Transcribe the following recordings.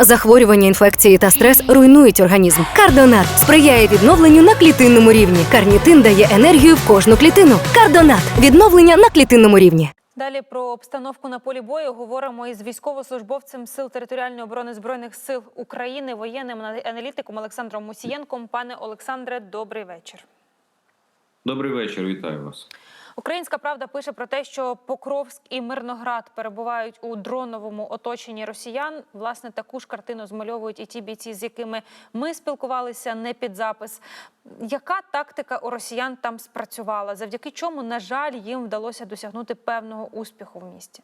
Захворювання, інфекції та стрес руйнують організм. Кардонат сприяє відновленню на клітинному рівні. Карнітин дає енергію в кожну клітину. Кардонат відновлення на клітинному рівні. Далі про обстановку на полі бою говоримо із військовослужбовцем Сил територіальної оборони збройних сил України, воєнним аналітиком Олександром Мусієнком. Пане Олександре, добрий вечір. Добрий вечір, вітаю вас. Українська правда пише про те, що Покровськ і Мирноград перебувають у дроновому оточенні росіян. Власне, таку ж картину змальовують і ті бійці, з якими ми спілкувалися не під запис. Яка тактика у росіян там спрацювала? Завдяки чому, на жаль, їм вдалося досягнути певного успіху в місті?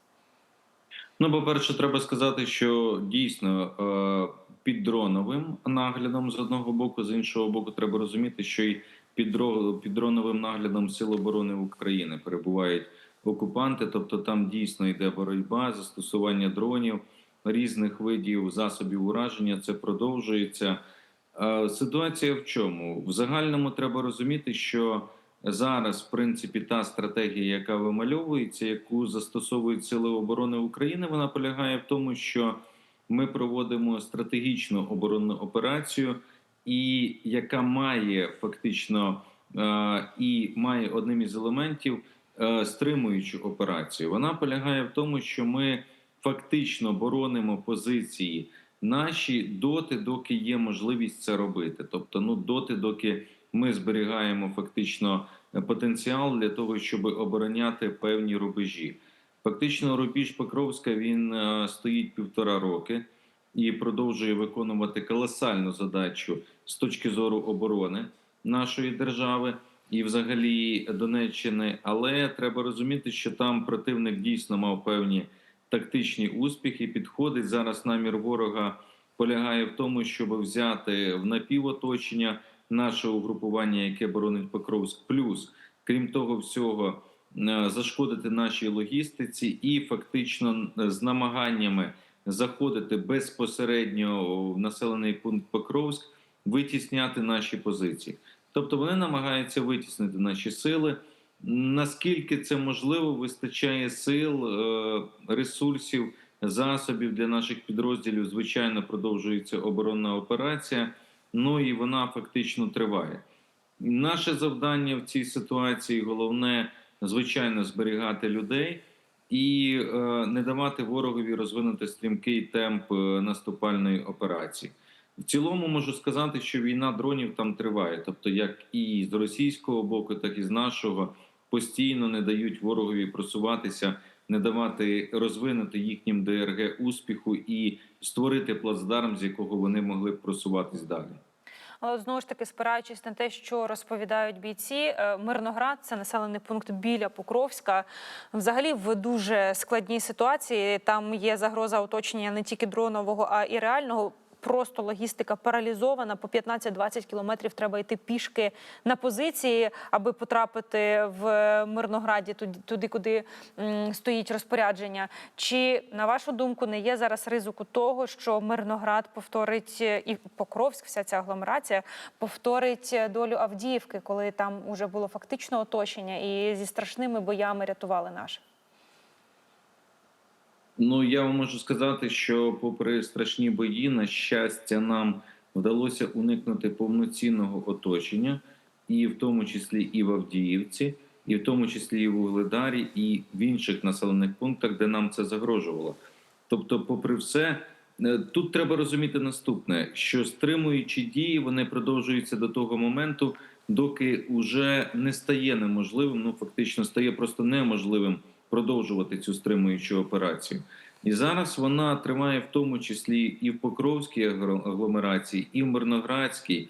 Ну, по-перше, треба сказати, що дійсно е, під дроновим наглядом з одного боку, з іншого боку, треба розуміти, що й під дро- під дроновим наглядом Сил оборони України перебувають окупанти, тобто там дійсно йде боротьба, застосування дронів, різних видів засобів ураження. Це продовжується. Ситуація в чому? В загальному треба розуміти, що зараз, в принципі, та стратегія, яка вимальовується, яку застосовують сили оборони України, вона полягає в тому, що ми проводимо стратегічну оборонну операцію, і яка має фактично е, і має одним із елементів е, стримуючу операцію. Вона полягає в тому, що ми фактично боронимо позиції наші доти, доки є можливість це робити. Тобто, ну доти, доки ми зберігаємо фактично е, потенціал для того, щоб обороняти певні рубежі. Фактично, рубіж Покровська він стоїть півтора роки і продовжує виконувати колосальну задачу з точки зору оборони нашої держави і, взагалі, Донеччини. Але треба розуміти, що там противник дійсно мав певні тактичні успіхи. Підходить зараз намір ворога полягає в тому, щоб взяти в напівоточення наше угрупування, яке боронить Покровськ, плюс крім того всього. е, Зашкодити нашій логістиці і фактично е, з намаганнями заходити безпосередньо в населений пункт Покровськ, витісняти наші позиції. Тобто вони намагаються витіснити наші сили. Наскільки це можливо, вистачає сил, е, ресурсів, засобів для наших підрозділів. Звичайно, продовжується оборонна операція. Ну і вона фактично триває. Наше завдання в цій ситуації головне, звичайно, зберігати людей і е, не давати ворогові розвинути стрімкий темп е, наступальної операції. В цілому можу сказати, що війна дронів там триває, тобто, як і з російського боку, так і з нашого постійно не дають ворогові просуватися, не давати розвинути їхнім ДРГ успіху і створити плацдарм, з якого вони могли б просуватись далі. Але знову ж таки, спираючись на те, що розповідають бійці, е, Мирноград це населений пункт біля Покровська. Взагалі в дуже складній ситуації. Там є загроза оточення не тільки дронового, а і реального. Просто логістика паралізована. По 15-20 кілометрів треба йти пішки на позиції, аби потрапити в Мирнограді, туди, туди куди стоїть розпорядження. Чи на вашу думку не є зараз ризику того, що Мирноград повторить е, і Покровськ, вся ця агломерація повторить е, долю Авдіївки, коли там уже було фактично оточення, і зі страшними боями рятували наших? Ну я вам можу сказати, що, попри страшні бої, на щастя, нам вдалося уникнути повноцінного оточення, і в тому числі і в Авдіївці, і в тому числі і в Угледарі, і в інших населених пунктах, де нам це загрожувало. Тобто, попри все, е, тут треба розуміти наступне: що стримуючі дії вони продовжуються до того моменту, доки вже не стає неможливим, ну фактично стає просто неможливим продовжувати цю стримуючу операцію. І зараз вона триває в тому числі і в Покровській агломерації, і в Мирноградській.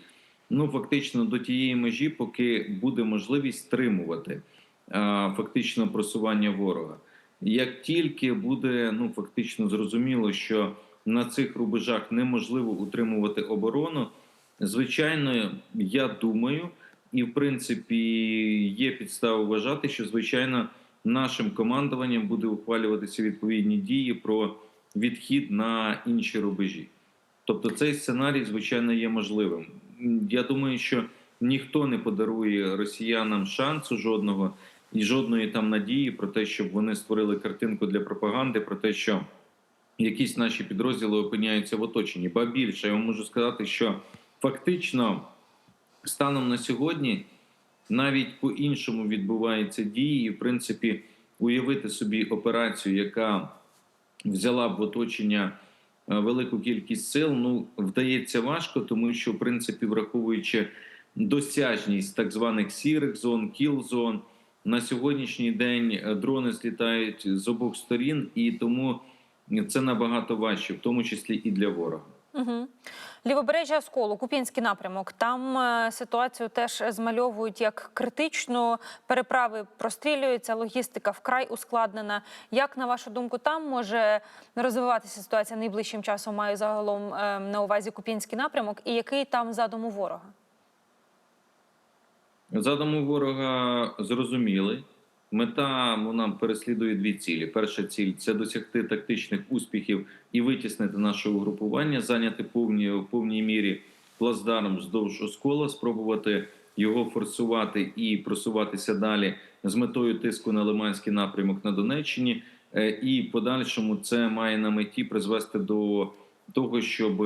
Ну фактично до тієї межі, поки буде можливість стримувати а, фактично просування ворога. Як тільки буде ну фактично зрозуміло, що на цих рубежах неможливо утримувати оборону, звичайно, я думаю, і в принципі є підстави вважати, що звичайно нашим командуванням буде ухвалюватися відповідні дії про відхід на інші рубежі. Тобто, цей сценарій, звичайно, є можливим. Я думаю, що ніхто не подарує росіянам шансу жодного і жодної там надії про те, щоб вони створили картинку для пропаганди, про те, що якісь наші підрозділи опиняються в оточенні. Ба більше я вам можу сказати, що фактично станом на сьогодні навіть по-іншому відбуваються дії, і в принципі уявити собі операцію, яка взяла б в оточення е, велику кількість сил, ну вдається важко, тому що в принципі, враховуючи досяжність так званих сірих зон, кіл-зон, на сьогоднішній день е, дрони злітають з обох сторін, і тому це набагато важче, в тому числі і для ворога. Угу. Лівобережжя Осколу, Куп'янський напрямок. Там е, ситуацію теж змальовують як критичну. Переправи прострілюються, логістика вкрай ускладнена. Як на вашу думку, там може розвиватися ситуація найближчим часом? Маю загалом е, на увазі Куп'янський напрямок, і який там задум у ворога? Задум у ворога зрозумілий. Мета вона переслідує дві цілі. Перша ціль це досягти тактичних успіхів і витіснити наше угрупування, зайняти повні, в повній мірі плацдарм вздовж оскола, спробувати його форсувати і просуватися далі з метою тиску на Лиманський напрямок на Донеччині. Е, І подальшому це має на меті призвести до того, щоб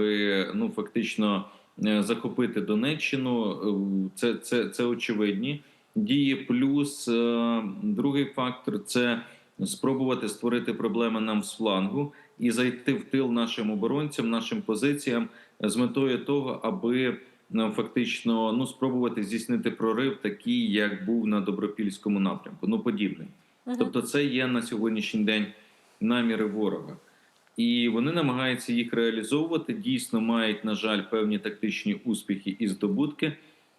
ну фактично е, захопити Донеччину. Е, Це, це, це очевидні дії. Плюс е, другий фактор це спробувати створити проблеми нам з флангу і зайти в тил нашим оборонцям, нашим позиціям з метою того, аби ну, фактично ну спробувати здійснити прорив, такий як був на добропільському напрямку. Ну подібний. Мгм. Тобто, це є на сьогоднішній день наміри ворога. І вони намагаються їх реалізовувати. Дійсно, мають, на жаль, певні тактичні успіхи і здобутки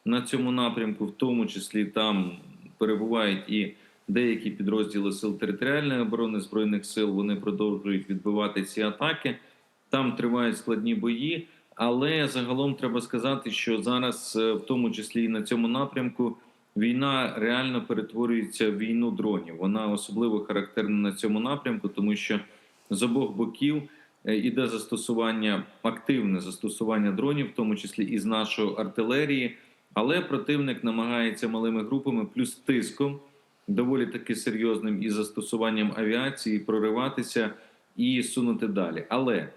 на цьому напрямку, в тому числі там перебувають і деякі підрозділи сил територіальної оборони збройних сил. Вони продовжують відбивати ці атаки. Там тривають складні бої. Але загалом треба сказати, що зараз, е, в тому числі і на цьому напрямку, війна реально перетворюється в війну дронів. Вона особливо характерна на цьому напрямку, тому що з обох боків е, іде застосування, активне застосування дронів, в тому числі і з нашої артилерії. Але противник намагається малими групами, плюс тиском, доволі таки серйозним і застосуванням авіації прориватися і сунути далі. Але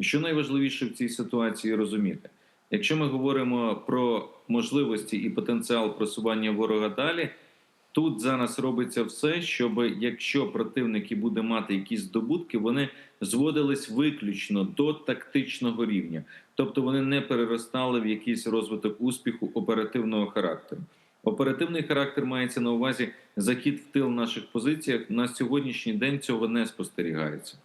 що найважливіше в цій ситуації розуміти, якщо ми говоримо про можливості і потенціал просування ворога далі, тут зараз робиться все, щоб якщо противники буде мати якісь здобутки, вони зводились виключно до тактичного рівня, тобто вони не переростали в якийсь розвиток успіху оперативного характеру. Оперативний характер мається на увазі захід в тил наших позиціях. На сьогоднішній день цього не спостерігається.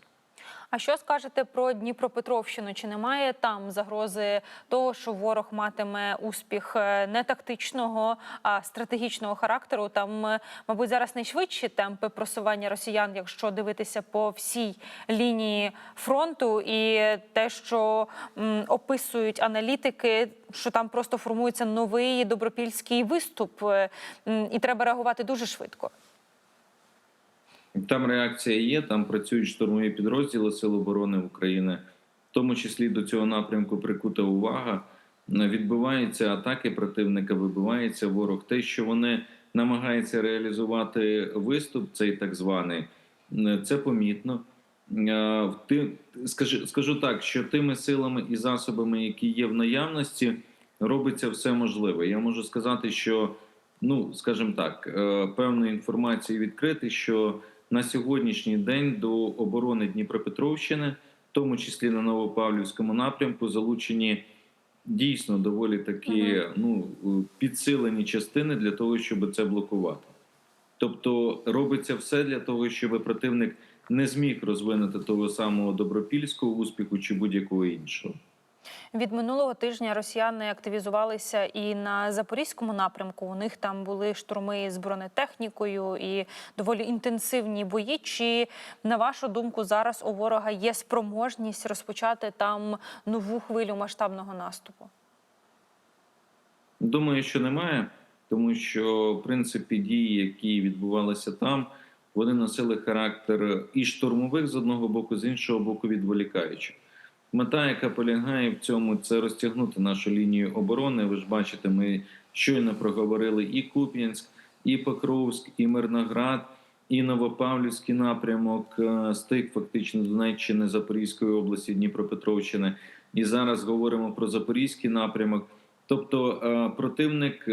А що скажете про Дніпропетровщину? Чи немає там загрози того, що ворог матиме успіх е, не тактичного, а стратегічного характеру? Там, е, мабуть, зараз найшвидші темпи просування росіян, якщо дивитися по всій лінії фронту, і те, що м, описують аналітики, що там просто формується новий добропільський виступ, е, м, і треба реагувати дуже швидко. Там реакція є, там працюють штурмові підрозділи Сил оборони України, в тому числі до цього напрямку прикута увага. Відбуваються атаки противника, вибивається ворог. Те, що вони намагаються реалізувати виступ, цей так званий, це помітно. Е, Скажу, скажу так, що тими силами і засобами, які є в наявності, робиться все можливе. Я можу сказати, що ну, скажімо так, е, певної інформації відкрити, що на сьогоднішній день до оборони Дніпропетровщини, в тому числі на Новопавлівському напрямку, залучені дійсно доволі такі ну, підсилені частини для того, щоб це блокувати. Тобто робиться все для того, щоб противник не зміг розвинути того самого добропільського успіху чи будь-якого іншого. Від минулого тижня росіяни активізувалися і на запорізькому напрямку. У них там були штурми з бронетехнікою і доволі інтенсивні бої. Чи на вашу думку зараз у ворога є спроможність розпочати там нову хвилю масштабного наступу? Думаю, що немає, тому що в принципі дії, які відбувалися там, вони носили характер і штурмових з одного боку, з іншого боку, відволікаючих. Мета, яка полягає в цьому, це розтягнути нашу лінію оборони. Ви ж бачите, ми щойно проговорили і Куп'янськ, і Покровськ, і Мирноград. і Новопавлівський напрямок, е, стик фактично Донеччини, Запорізької області, Дніпропетровщини. І зараз говоримо про Запорізький напрямок. Тобто е, противник е,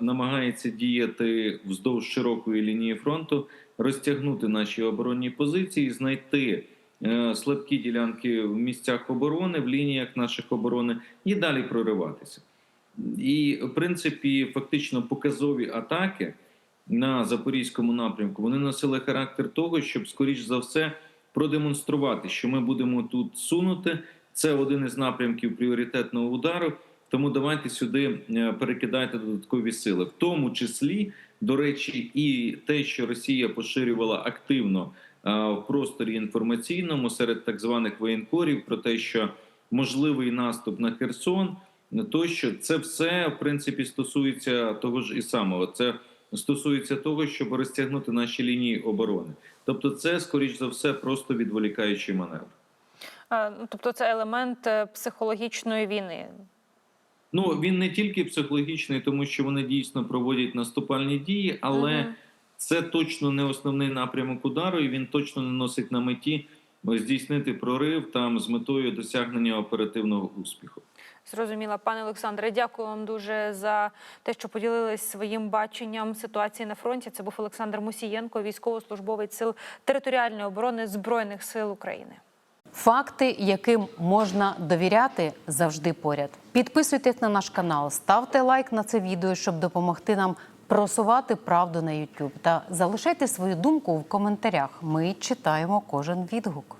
намагається діяти вздовж широкої лінії фронту, розтягнути наші оборонні позиції, знайти слабкі ділянки в місцях оборони, в лініях наших оборони і далі прориватися. І, в принципі, фактично показові атаки на запорізькому напрямку вони носили характер того, щоб, скоріш за все, продемонструвати, що ми будемо тут сунути. Це один із напрямків пріоритетного удару. Тому давайте сюди е, перекидайте додаткові сили, в тому числі, до речі, і те, що Росія поширювала активно е, в просторі інформаційному серед так званих воєнкорів про те, що можливий наступ на Херсон, тощо це все в принципі стосується того ж і самого. Це стосується того, щоб розтягнути наші лінії оборони. Тобто, це скоріш за все просто відволікаючий маневр. Е, ну, Тобто це елемент е, психологічної війни. Ну він не тільки психологічний, тому що вони дійсно проводять наступальні дії, але Мгм. Це точно не основний напрямок удару, і він точно не носить на меті здійснити прорив там з метою досягнення оперативного успіху. Зрозуміла, пане Олександре, дякую вам дуже за те, що поділились своїм баченням ситуації на фронті. Це був Олександр Мусієнко, військовослужбовець сил територіальної оборони Збройних сил України. Факти, яким можна довіряти, завжди поряд. Підписуйтесь на наш канал, ставте лайк на це відео, щоб допомогти нам просувати правду на YouTube. Та залишайте свою думку в коментарях. Ми читаємо кожен відгук.